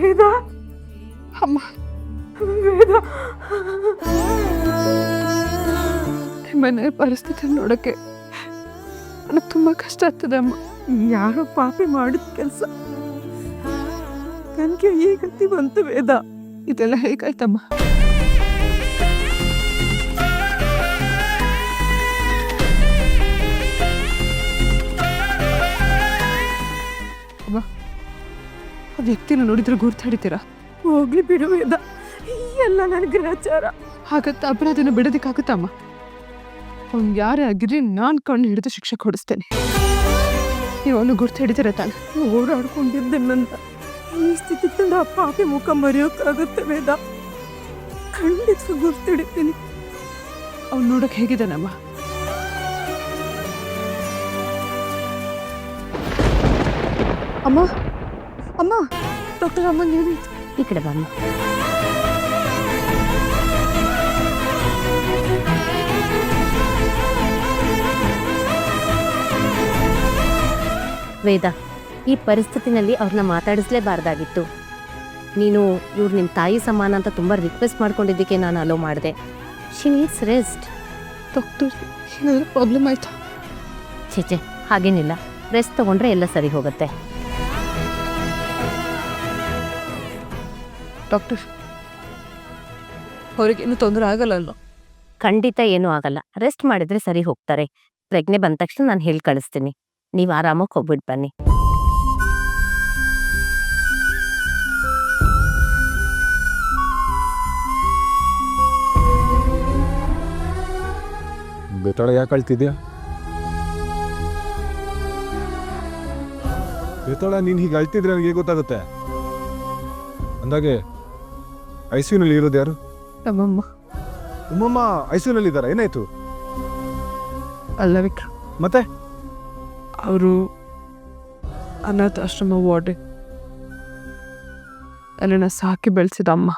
ವೇದ. ಅಮ್ಮ. ವೇದ. ಮನೆ ಪರಿಸ್ಥಿತಿ ನೋಡಕ್ಕೆ ನನಗೆ ತುಂಬ ಕಷ್ಟ ಆಗ್ತದೆ ಅಮ್ಮ. ಯಾರೋ ಪಾಪಿ ಮಾಡಿದ ಕೆಲಸ. ನನಗೆ ಈ ಗತಿ ಬಂತು ವೇದ. ಇದೆಲ್ಲ ಹೇಗಾಯ್ತಮ್ಮ? ವ್ಯಕ್ತಿನ ನೋಡಿದ್ರೆ ಗುರ್ತಾಡಿತೀರಾ ಹೋಗ್ಲಿ ಬಿಡು ವೇದ. ಎಲ್ಲ ನನ್ನ ಗ್ರಹಚಾರ. ಹಾಗತ್ತ ಅಪರಾಧನ ಬಿಡೋದಕ್ಕಾಗುತ್ತಮ್ಮ ಅವ್ನು ಯಾರೇ ಆಗಿರ್ಲಿ ನಾನು ಕಣ್ಣು ಹಿಡಿದು ಶಿಕ್ಷೆ ಕೊಡಿಸ್ತೇನೆ. ಇವನು ಗುರ್ತು ಹಿಡಿತೀರ ತಾನೆ? ಓಡಾಡ್ಕೊಂಡಿದ್ದೆ ನನ್ನ ಈ ಸ್ಥಿತಿ ತಂದ ಆ ಪಾಪಿ ಮುಖ ಮರೆಯೋಕ್ಕಾಗುತ್ತೆ ವೇದ. ಖಂಡಿತ ಗುರ್ತಿಡಿತೀನಿ ಅವ್ನು ನೋಡಕ್ ಹೇಗಿದ್ದಾನಮ್ಮ? ಅಮ್ಮ? ಅಮ್ಮ ಡಾಕ್ಟರ್ ಅಮ್ಮ ನೀವು ಈ ಕಡೆ ಬಮ್ಮ ವೇದ ಈ ಪರಿಸ್ಥಿತಿನಲ್ಲಿ ಅವ್ರನ್ನ ಮಾತಾಡಿಸ್ಲೇಬಾರ್ದಾಗಿತ್ತು. ನೀನು ಇವ್ರು ನಿಮ್ಮ ತಾಯಿ ಸಮಾನ ಅಂತ ತುಂಬ ರಿಕ್ವೆಸ್ಟ್ ಮಾಡ್ಕೊಂಡಿದ್ದಕ್ಕೆ ನಾನು ಅಲೋ ಮಾಡಿದೆ. ಶಿ ನೀಡ್ಸ್ ರೆಸ್ಟ್ ಡಾಕ್ಟರ್ ಏನಾದರೂ ಪ್ರಾಬ್ಲಮ್ ಆಯ್ತಾ? ಛೇಚೆ ಹಾಗೇನಿಲ್ಲ. ರೆಸ್ಟ್ ತಗೊಂಡ್ರೆ ಎಲ್ಲ ಸರಿ ಹೋಗುತ್ತೆ. ಡಾಕ್ಟರ್ ಅವ್ರಿಗೇನು ತೊಂದರೆ ಆಗಲ್ಲ ಅಲ್ವಾ ಖಂಡಿತ ಏನೂ ಆಗಲ್ಲ. ರೆಸ್ಟ್ ಮಾಡಿದ್ರೆ ಸರಿ ಹೋಗ್ತಾರೆ. ಪ್ರಜ್ಞೆ ಬಂದ ತಕ್ಷಣ ನಾನು ಹೇಳಿ ಕಳಿಸ್ತೀನಿ. ನೀವು ಆರಾಮಾಗಿ ಹೋಗ್ಬಿಟ್ಟು ಬನ್ನಿ. ಬೇತಾಳ ಯಾಕೆ ಅಳ್ತಿದ್ಯಾ? ಬೇತಾಳ ನೀನು ಹೀಗೆ ಅಳ್ತಿದ್ರೆ ನನಗೆ ಗೊತ್ತಾಗುತ್ತೆ? ಅಂದಾಗೆ ಐ ನಲ್ಲಿ ಇರೋದು ಯಾರು? ನಮ್ಮಮ್ಮ. ಉಮ್ಮಮ್ಮ ಐ ನಲ್ಲಿ ಇದ್ದಾರೆ? ಏನಾಯ್ತು? ಅಲ್ಲ ವಿಕ್ರಮ್. ಮತ್ತೆ? ಅವರು ಅನಾಥ ಆಶ್ರಮ ವಾರ್ಡೆ ನನ್ನನ್ನು ಸಾಕಿ ಬೆಳೆಸಿದ ಅಮ್ಮ.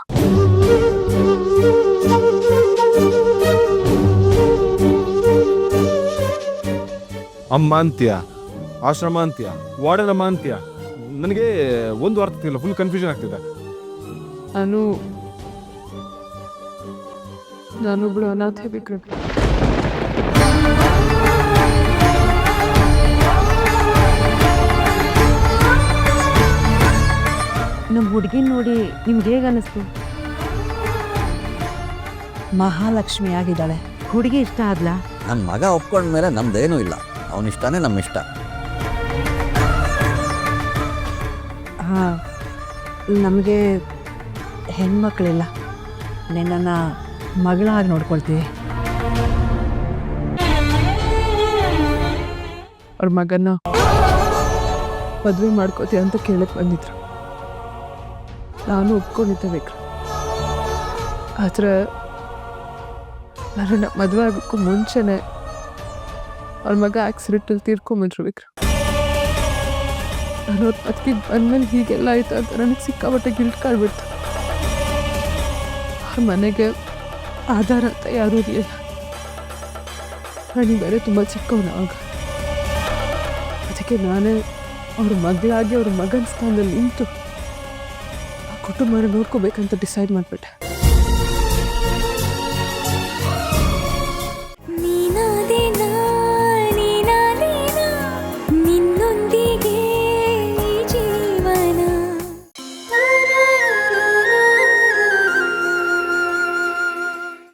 ಅಮ್ಮ ಅಂತ್ಯ? ಆಶ್ರಮ ಅಂತ್ಯ? ವಾರ್ಡನಮ್ಮ ಅಂತ್ಯ? ನನಗೆ ಒಂದು ಅರ್ಥ ಇಲ್ಲ ಫುಲ್ ಕನ್ಫ್ಯೂಷನ್ ಆಗ್ತಿದೆ. ನಾನು ನಾನೊಬ್ಳು ಅನಾಥೆ ವಿಕ್ರಮ್ ನಮ್ಮ ಹುಡುಗಿನ ನೋಡಿ ನಿಮ್ಗೆ ಹೇಗೆ ಅನ್ನಿಸ್ತು ಮಹಾಲಕ್ಷ್ಮಿ ಆಗಿದ್ದಾಳೆ. ಹುಡುಗಿ ಇಷ್ಟ ಆದ್ಲಾ ನನ್ನ ಮಗ ಒಪ್ಕೊಂಡ ಮೇಲೆ ನಮ್ದೇನೂ ಇಲ್ಲ. ಅವನಿಷ್ಟಾನೇ ನಮ್ಮ ಇಷ್ಟ. ಹಾ ನಮಗೆ ಹೆಣ್ಮಕ್ಳಿಲ್ಲ. ನಿನ್ನನ್ನು ಮಗಳಾಗಿ ನೋಡ್ಕೊಳ್ತೀವಿ ಅವ್ರ ಮಗನ ಮದುವೆ ಮಾಡ್ಕೋತೀವಿ ಅಂತ ಕೇಳಕ್ ಬಂದಿದ್ರು. ನಾನು ಒಪ್ಕೊಂಡಿದ್ದೆ ಬೇಕು ಆದ್ರೆ ನನ್ನ ಮದುವೆ ಆಗೋಕ್ಕೂ ಮುಂಚೆನೆ ಅವ್ರ ಮಗ ಆಕ್ಸಿಡೆಂಟಲ್ಲಿ ತೀರ್ಕೊಂಬಿಟ್ರು ವಿಕ್ರಮ್. ನಾನು ಅವ್ರ ಬದುಕಿಗೆ ಬಂದ್ಮೇಲೆ ಹೀಗೆಲ್ಲ ಆಯ್ತು ಅಂತ ನನಗೆ ಸಿಕ್ಕಾಪಟ್ಟೆ ಗಿಲ್ಟ್ ಕಾಡ್ಬಿಡ್ತು ಅವ್ರ ಮನೆಗೆ ಆಧಾರ ಅಂತ ಯಾರೂ ಇರಲಿಲ್ಲ ನಾನು ಬೇರೆ ತುಂಬ ಚಿಕ್ಕವನು ಆಗ. ಅದಕ್ಕೆ ನಾನೇ ಅವ್ರ ಮಗಳಾಗಿ ಅವ್ರ ಮಗನ ಸ್ಥಾನದಲ್ಲಿ ನಿಂತು ಆ ಕುಟುಂಬನ ನೋಡ್ಕೋಬೇಕಂತ ಡಿಸೈಡ್ ಮಾಡಿಬಿಟ್ಟೆ.